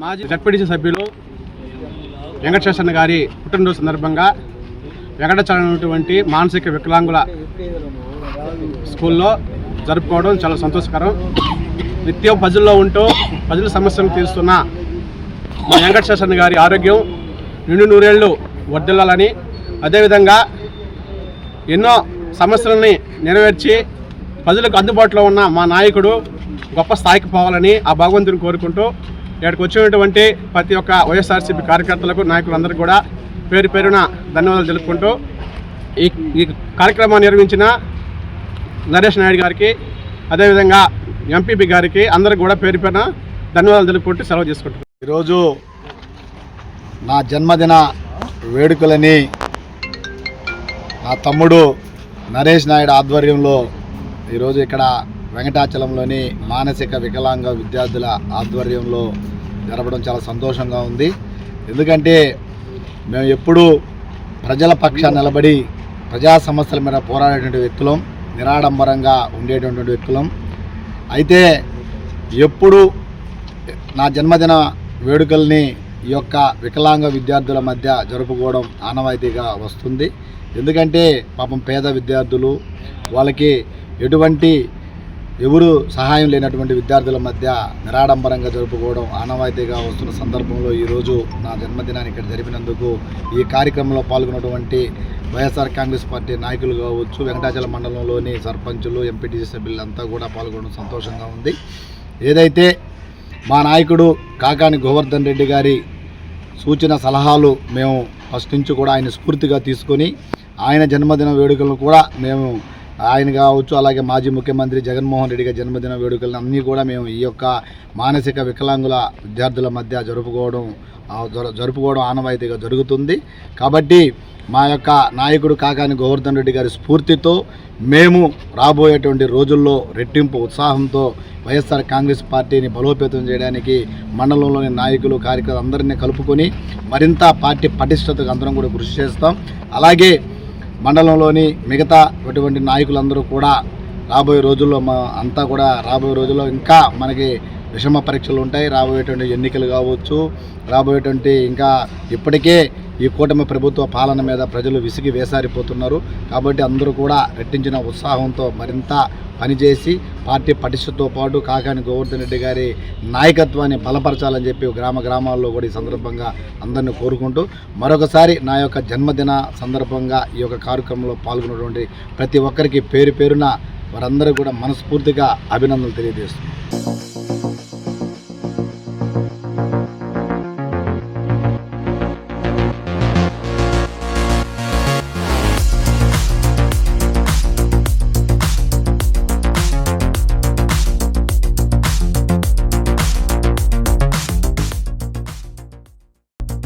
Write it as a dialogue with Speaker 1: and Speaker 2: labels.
Speaker 1: మాజీ జడ్పీటీసీ సభ్యులు వెంకటేశ్వరన్న గారి పుట్టినరోజు సందర్భంగా వెంకటాచలమైనటువంటి మానసిక వికలాంగుల స్కూల్లో జరుపుకోవడం చాలా సంతోషకరం. నిత్యం ప్రజల్లో ఉంటూ ప్రజల సమస్యలను తీరుస్తున్న మా వెంకటేశ్వర గారి ఆరోగ్యం నిండు నూరేళ్ళు వర్ధిల్లాలని అదేవిధంగా ఎన్నో సమస్యలని నెరవేర్చి ప్రజలకు అందుబాటులో ఉన్న మా నాయకుడు గొప్ప స్థాయికి పోవాలని ఆ భగవంతుని కోరుకుంటూ ఇక్కడికి వచ్చినటువంటి ప్రతి ఒక్క వైఎస్ఆర్సీపీ కార్యకర్తలకు నాయకులందరికీ కూడా పేరు పేరున ధన్యవాదాలు తెలుపుకుంటూ ఈ ఈ కార్యక్రమాన్ని నిర్వహించిన నరేష్ నాయుడు గారికి అదేవిధంగా ఎంపీపీ గారికి అందరికి కూడా పేరు పైన ధన్యవాదాలు తెలుపుకుంటూ సెలవు చేసుకుంటున్నాను
Speaker 2: ఈరోజు నా జన్మదిన వేడుకలని నా తమ్ముడు నరేష్ నాయుడు ఆధ్వర్యంలో ఈరోజు ఇక్కడ వెంకటాచలంలోని మానసిక వికలాంగ విద్యార్థుల ఆధ్వర్యంలో జరపడం చాలా సంతోషంగా ఉంది. ఎందుకంటే మేము ఎప్పుడూ ప్రజల పక్షాన్ని నిలబడి ప్రజా సమస్యల మీద పోరాడేటువంటి వ్యక్తులం నిరాడంబరంగా ఉండేటటువంటి వ్యక్తులం. అయితే ఎప్పుడు నా జన్మదిన వేడుకల్ని ఈ యొక్క వికలాంగ విద్యార్థుల మధ్య జరుపుకోవడం ఆనవాయితీగా వస్తుంది. ఎందుకంటే పాపం పేద విద్యార్థులు వాళ్ళకి ఎటువంటి ఎవరు సహాయం లేనటువంటి విద్యార్థుల మధ్య నిరాడంబరంగా జరుపుకోవడం ఆనవాయితీగా వస్తున్న సందర్భంలో ఈరోజు నా జన్మదినాన్ని ఇక్కడ జరిపినందుకు ఈ కార్యక్రమంలో పాల్గొన్నటువంటి వైఎస్ఆర్ కాంగ్రెస్ పార్టీ నాయకులు కావచ్చు వెంకటాచలం మండలంలోని సర్పంచులు ఎంపీటీసీ సభ్యులంతా కూడా పాల్గొనడం సంతోషంగా ఉంది. ఏదైతే మా నాయకుడు కాకాని గోవర్ధన్ రెడ్డి గారి సూచన సలహాలు మేము ఫస్ట్ నుంచి కూడా ఆయన స్ఫూర్తిగా తీసుకొని ఆయన జన్మదిన వేడుకలను కూడా మేము ఆయన కావచ్చు అలాగే మాజీ ముఖ్యమంత్రి జగన్మోహన్ రెడ్డి గారి జన్మదిన వేడుకలను అన్నీ కూడా మేము ఈ యొక్క మానసిక వికలాంగుల విద్యార్థుల మధ్య జరుపుకోవడం జరుపుకోవడం ఆనవాయితీగా జరుగుతుంది. కాబట్టి మా యొక్క నాయకుడు కాకాని గోవర్ధన్ రెడ్డి గారి స్ఫూర్తితో మేము రాబోయేటువంటి రోజుల్లో రెట్టింపు ఉత్సాహంతో వైఎస్ఆర్ కాంగ్రెస్ పార్టీని బలోపేతం చేయడానికి మండలంలోని నాయకులు కార్యకర్తలు అందరినీ కలుపుకొని మరింత పార్టీ పటిష్టతకు అందరం కూడా కృషి చేస్తాం. అలాగే మండలంలోని మిగతా అటువంటి నాయకులందరూ కూడా రాబోయే రోజుల్లో మా అంతా కూడా రాబోయే రోజుల్లో ఇంకా మనకి విషమ పరీక్షలు ఉంటాయి. రాబోయేటువంటి ఎన్నికలు కావచ్చు రాబోయేటువంటి ఇంకా ఇప్పటికే ఈ కూటమి ప్రభుత్వ పాలన మీద ప్రజలు విసిగి వేసారిపోతున్నారు. కాబట్టి అందరూ కూడా రెట్టించిన ఉత్సాహంతో మరింత పనిచేసి పార్టీ పటిష్టతో పాటు కాకాని గోవర్ధన్ రెడ్డి గారి నాయకత్వాన్ని బలపరచాలని చెప్పి గ్రామ గ్రామాల్లో కూడా ఈ సందర్భంగా అందరిని కోరుకుంటూ మరొకసారి నా యొక్క జన్మదిన సందర్భంగా ఈ యొక్క కార్యక్రమంలో పాల్గొన్నటువంటి ప్రతి ఒక్కరికి పేరు పేరున వారందరూ కూడా మనస్ఫూర్తిగా అభినందనలు తెలియజేస్తున్నాను.